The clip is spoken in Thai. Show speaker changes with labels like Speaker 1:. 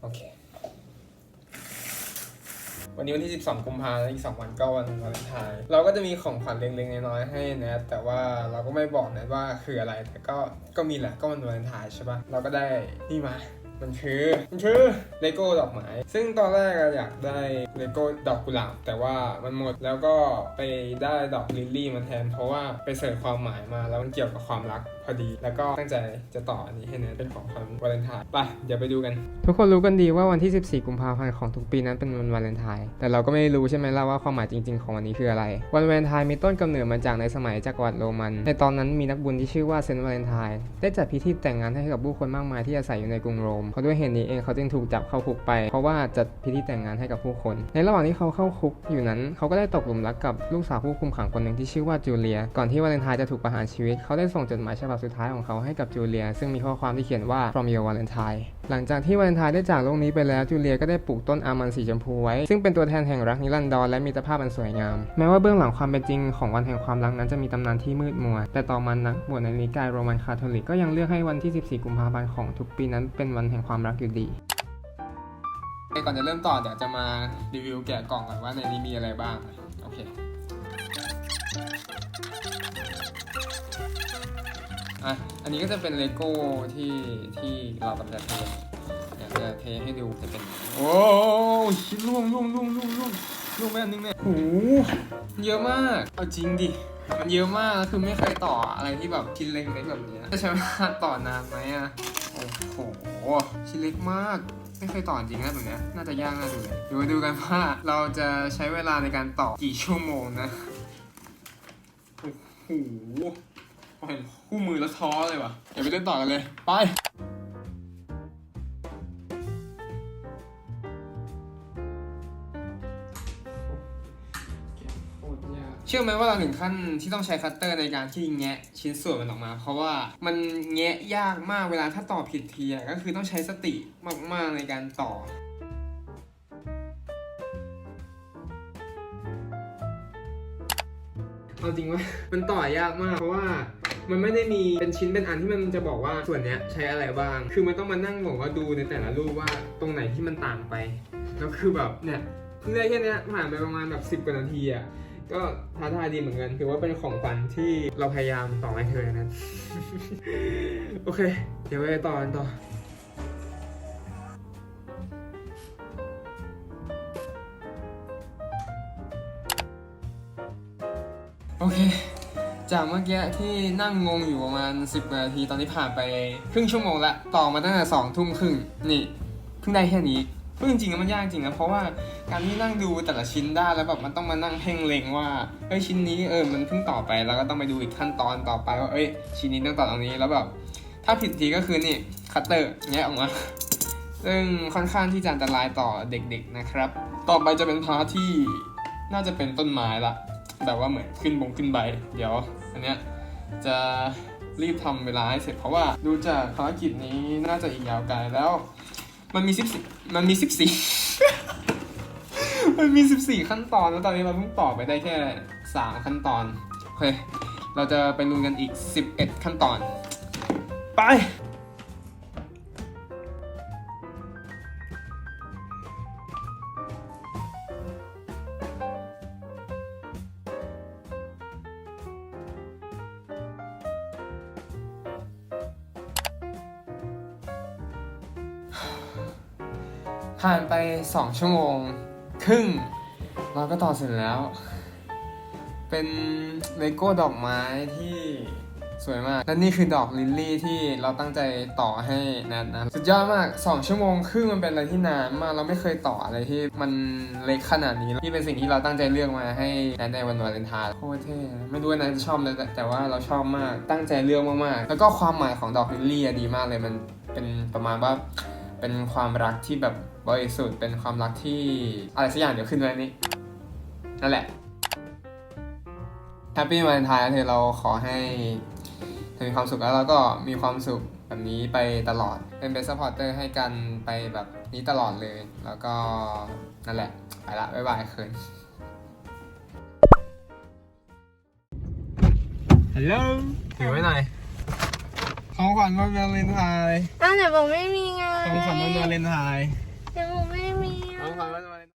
Speaker 1: โอเค วันนี้วันที่ 12 กุมภาพันธ์อีก 2 วันก็วันวาเลนไทน์เราก็จะมีของขวัญเล็กๆน้อยๆให้แนทแต่ว่าเราก็ไม่บอกแนทว่าคืออะไรแต่ก็ก็มีแหละก็วันวาเลนไทน์ใช่ปะเราก็ได้นี่มา มันคือมันคือเลโก้ดอกไม้ ซึ่งตอนแรกอะอยากได้เลโก้ดอกกุหลาบแต่ว่ามันหมดแล้วก็ไปได้ดอกลิลลี่มันแทน เพราะว่าไปเสิร์ชความหมายมาแล้วมันเกี่ยวกับความรักพอดี แล้วก็ตั้งใจจะต่ออันนี้ให้แนทเป็นของขวัญวาเลนไทน์ไปเดี๋ยวไปดูกัน ทุกคนรู้กันดีว่าวันที่ 14 กุมภาพันธ์ของทุกปีนั้นเป็นวันวาเลนไทน์แต่เราก็ไม่รู้ใช่ไหมล่ะว่าความหมายจริง ๆ ของวันนี้คืออะไร วันวาเลนไทน์มีต้นกำเนิดมาจากในสมัยจักรวรรดิโรมัน ในตอนนั้นมีนักบุญที่ชื่อว่าเซนต์วาเลนไทน์ได้จัดพิธีแต่งงานให้กับผู้คนมากมายที่อาศัยอยู่ในกรุงโรมเพราะด้วยเหตุนี้เองเขาจึงถูกจับเข้าคุกไป เพราะว่าจัดพิธีแต่งงานให้กับผู้คน ในระหว่างที่เขาเข้าคุกอยู่นั้น เขาก็ได้ตกหลุมรักกับลูกสาวผู้คุมขังคนหนึ่งที่ชื่อว่าจูเลีย ก่อนที่วาเลนไทน์จะถูกประหารชีวิต เขาได้ส่งจดหมายฉบับสุดท้ายของเขาให้กับจูเลีย ซึ่งมีข้อความที่เขียนว่า from your valentine หลังจากที่วาเลนไทน์ได้จากโลกนี้ไปแล้วจูเลียก็ได้ปลูกต้นอามันสีชมพูไว้ ซึ่งเป็นตัวแทนแห่งรักนิรันดรและมิตรภาพอันสวยงาม แม้ว่าเบื้องหลังความเป็นจริงของวันแห่งความรักนั้นจะมีตำนานที่มืดมัว แต่ต่อมานักบวชในนิกายโรมันคาทอลิกก็ยังเลือกให้วันที่ 14 กุมภาพันธ์ของทุกปีนั้นเป็นวันแห่งความรักอยู่ดีก่อนจะเริ่มต่อเดี๋ยวจะมารีวิวแกะกล่องก่อนว่าในนี้มีอะไรบ้าง โอเคอะอันนี้ก็จะเป็นเลโก้ที่ที่เรากำลังจะเทเดี๋ยวจะเทให้ดูจะเป็น โอ้ยล่วงล่วงล่วงล่วงล่วงล่วงไปอันนึงเนี่ยโอ้โหเยอะมาก เอาจริงดิ มันเยอะมากคือไม่เคยต่ออะไรที่แบบชิ้นเล็กๆแบบนี้จะใช้เวลาต่อนานไหมอะ โอ้โห ชิ้นเล็กมาก ไม่เคยต่อจริงนะแบบเนี้ยน่าจะยากน่าดูเลยเดี๋ยวมาดูกันว่าเราจะใช้เวลาในการต่อกี่ชั่วโมงนะ โอ้โหพอเห็นคู่มือแล้วท้อเลยว่ะเดี๋ยวไปเล่นต่อกันเลย ไป เชื่อไหมว่าเราถึงขั้นที่ต้องใช้คัตเตอร์ในการที่แงะชิ้นส่วนมันออกมา เพราะว่ามันแงะยากมากเวลาถ้าต่อผิดทีก็คือต้องใช้สติมากๆในการต่อเอาจริงว่ามันต่อยากมากเพราะว่ามันไม่ได้มีเป็นชิ้นเป็นอันที่มันจะบอกว่าส่วนเนี้ยใช้อะไรบ้าง คือมันต้องมานั่งบอกว่าดูในแต่ละรูปว่าตรงไหนที่มันต่างไป แล้วคือแบบเนี่ยเพิ่งได้แค่เนี้ยผ่านไปประมาณแบบสิบ10กว่านาทีอะ ก็ท้าทายดีเหมือนกันถือว่าเป็นของฝันที่เราพยายามต่อให้เธอนั้น โอเค เดี๋ยวไปต่อกันต่อโอเค จากเมื่อกี้ที่นั่งงงอยู่ประมาณ 10นาที ตอนนี้ผ่านไปครึ่งชั่วโมงละ ต่อมาตั้งแต่สองทุ่มครึ่ง นี่ เพิ่งได้แค่นี้ เพิ่งจริงๆมันยากจริงนะเพราะว่าการที่นั่งดูแต่ละชิ้นได้แล้วแบบมันต้องมานั่งเพ่งเล็งว่าเอ้ยชิ้นนี้เออมันเพิ่งต่อไปแล้วก็ต้องไปดูอีกขั้นตอนต่อไปว่าเอ้ยชิ้นนี้ต้องต่อตรงนี้แล้วแบบถ้าผิดทีก็คือนี่คัตเตอร์แงะออกมาซึ่งค่อนข้างที่จะอันตรายต่อเด็กๆนะครับ ต่อไปจะเป็นพาร์ทที่น่าจะเป็นต้นไม้ละแบบว่าเหมือนขึ้นบงขึ้นใบ เดี๋ยว อันเนี้ยจะรีบทำเวลาให้เสร็จเพราะว่าดูจากภารกิจนี้น่าจะอีกยาวไกลแล้ว มันมีสิบสี่มันมีสิบสี่ มันมีสิบสี่ขั้นตอนแล้วตอนนี้เราเพิ่งต่อไปได้แค่สามขั้นตอนโอเคเราจะไปลุยกันอีกสิบเอ็ดขั้นตอน ไป ผ่านไป 2 ชั่วโมง ครึ่ง เราก็ต่อเสร็จแล้ว เป็นเลโก้ดอกไม้ที่สวยมาก และนี่คือดอกลิลลี่ที่เราตั้งใจต่อให้แนทนะ สุดยอดมาก 2 ชั่วโมงครึ่งมันเป็นอะไรที่นานมากเราไม่เคยต่ออะไรที่มันเล็กขนาดนี้นี่เป็นสิ่งที่เราตั้งใจเลือกมาให้แนทในวันวาเลนไทน์โคตรเท่ไม่รู้ว่านทจะชอบเลยแต่แต่ว่าเราชอบมากตั้งใจเลือกมากๆ แล้วก็ความหมายของดอกลิลลี่อะดีมากเลยมันเป็นประมาณว่า เป็นความรักที่แบบบริสุทธิ์เป็นความรักที่อะไรสักอย่างเดี๋ยวขึ้นไว้นี้นั่นแหละแฮปปี้วาเลนทน์เธอเราขอให้เธอมีความสุขแล้วเราก็มีความสุขแบบนี้ไปตลอดเป็นเบสซัพพอร์เตอร์ให้กันไปแบบนี้ตลอดเลย แล้วก็นั่นแหละ ไปละ บ๊ายบายคืนฮัลโหลถือไว้หน่อย ขของขวัญวันวาเลนไทน์
Speaker 2: อ้าวไหนบอกไม่มีไง
Speaker 1: ของขวัญวันวาเลนไทน์
Speaker 2: เดี๋ยวบอกไม่มี
Speaker 1: ข
Speaker 2: อะ
Speaker 1: องขวัญวันวาเลน